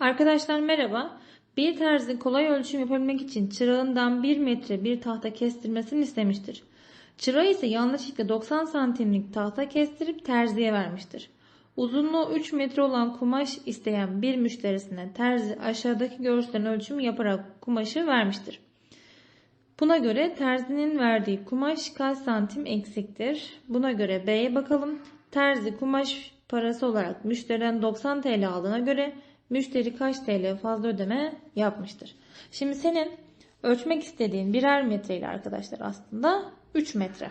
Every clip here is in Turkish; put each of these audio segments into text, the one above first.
Arkadaşlar merhaba. Bir terzi kolay ölçüm yapabilmek için çırağından 1 metre bir tahta kestirmesini istemiştir. Çırağı ise yanlışlıkla 90 santimlik tahta kestirip terziye vermiştir. Uzunluğu 3 metre olan kumaş isteyen bir müşterisine terzi aşağıdaki görselen ölçümü yaparak kumaşı vermiştir. Buna göre terzinin verdiği kumaş kaç santim eksiktir? Buna göre B'ye bakalım. Terzi kumaş parası olarak müşteriden 90 TL aldığına göre müşteri kaç TL fazla ödeme yapmıştır? Şimdi senin ölçmek istediğin birer metreyle arkadaşlar aslında 3 metre.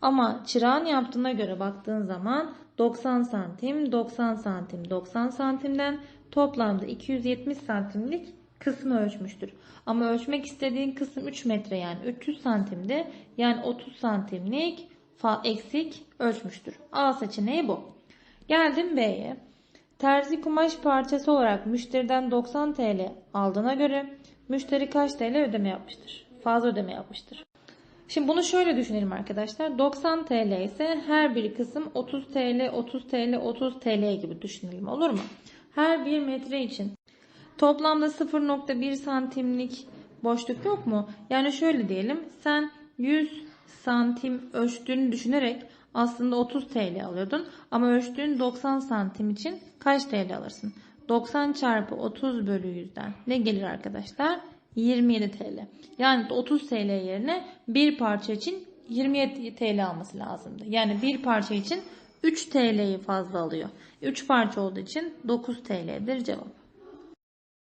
Ama çırağın yaptığına göre baktığın zaman 90 santim, 90 santim, 90 santimden toplamda 270 santimlik kısmı ölçmüştür. Ama ölçmek istediğin kısım 3 metre yani 300 santimde yani 30 santimlik eksik ölçmüştür. A seçeneği bu. Geldim B'ye. Terzi kumaş parçası olarak müşteriden 90 TL aldığına göre müşteri kaç TL ödeme yapmıştır? Fazla ödeme yapmıştır. Şimdi bunu şöyle düşünelim arkadaşlar. 90 TL ise her bir kısım 30 TL, 30 TL, 30 TL gibi düşünelim olur mu? Her bir metre için toplamda 0.1 santimlik boşluk yok mu? Yani şöyle diyelim sen 100 santim ölçtüğünü düşünerek aslında 30 TL alıyordun. Ama ölçtüğün 90 santim için kaç TL alırsın? 90 çarpı 30 bölü 100'den ne gelir arkadaşlar? 27 TL. Yani 30 TL yerine bir parça için 27 TL alması lazımdı. Yani bir parça için 3 TL'yi fazla alıyor. 3 parça olduğu için 9 TL'dir cevap.